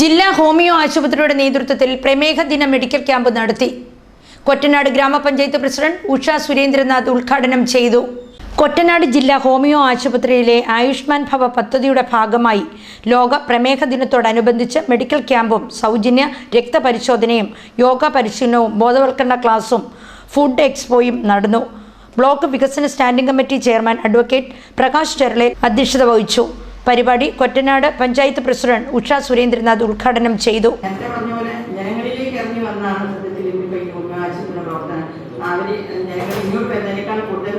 ജില്ലാ ഹോമിയോ ആശുപത്രിയുടെ നേതൃത്വത്തിൽ പ്രമേഹ ദിന മെഡിക്കൽ ക്യാമ്പ് നടത്തി. കൊറ്റനാട് ഗ്രാമപഞ്ചായത്ത് പ്രസിഡന്റ് ഉഷ സുരേന്ദ്രനാഥ് ഉദ്ഘാടനം ചെയ്തു. കൊറ്റനാട് ജില്ലാ ഹോമിയോ ആശുപത്രിയിലെ ആയുഷ്മാൻ ഭവ പദ്ധതിയുടെ ഭാഗമായി ലോക പ്രമേഹ ദിനത്തോടനുബന്ധിച്ച് മെഡിക്കൽ ക്യാമ്പും സൗജന്യ രക്തപരിശോധനയും യോഗ പരിശീലനവും ബോധവൽക്കരണ ക്ലാസും ഫുഡ് എക്സ്പോയും നടന്നു. ബ്ലോക്ക് വികസന standing committee chairman advocate Prakash Cherle അധ്യക്ഷത വഹിച്ചു. പരിപാടി കൊറ്റനാട് പഞ്ചായത്ത് പ്രസിഡന്റ് ഉഷ സുരേന്ദ്രനാഥ് ഉദ്ഘാടനം ചെയ്തു. വന്നാണ് അവർ കൂടുതൽ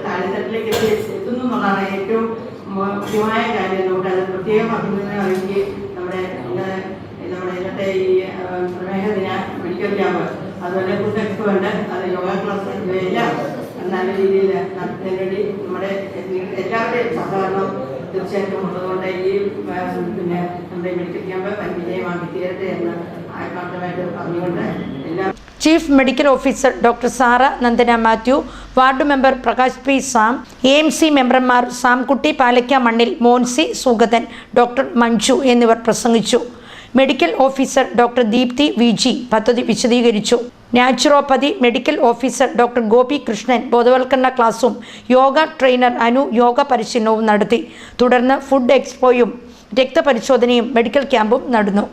ഏറ്റവും ഇന്നത്തെ ഈ പ്രമേഹ ദിന മെഡിക്കൽ ക്യാമ്പ് അതുപോലെ ഫുഡ് എക്സ്പോ ഉണ്ട്. അത് യോഗ ക്ലാസ് ഇവയെല്ലാം നല്ല രീതിയിൽ നടത്തുന്നതിന് വേണ്ടി നമ്മുടെ എല്ലാവരുടെയും സഹകരണം തീർച്ചയായിട്ടും ഉള്ളതുകൊണ്ട് ഈ പിന്നെ നമ്മുടെ മെഡിക്കൽ ക്യാമ്പ് വൻ വിജയമാക്കി തീരട്ടെ എന്ന് ആത്മാർത്ഥമായിട്ട് പറഞ്ഞുകൊണ്ട് എല്ലാ chief medical officer doctor Sara Nandana Mathew ward member Prakash P Sam A M C മെമ്പർമാർ സാംകുട്ടി പാലയ്ക്ക മണ്ണിൽ മോൻസി സുഗതൻ ഡോക്ടർ മഞ്ജു എന്നിവർ പ്രസംഗിച്ചു. Medical officer doctor Deepthi V G പദ്ധതി വിശദീകരിച്ചു. Naturopathy medical officer doctor Gopi Krishnan ബോധവൽക്കരണ ക്ലാസും യോഗ ട്രെയിനർ അനു യോഗ പരിശീലനവും നടത്തി. തുടർന്ന് ഫുഡ് എക്സ്പോയും രക്തപരിശോധനയും മെഡിക്കൽ ക്യാമ്പും നടന്നു.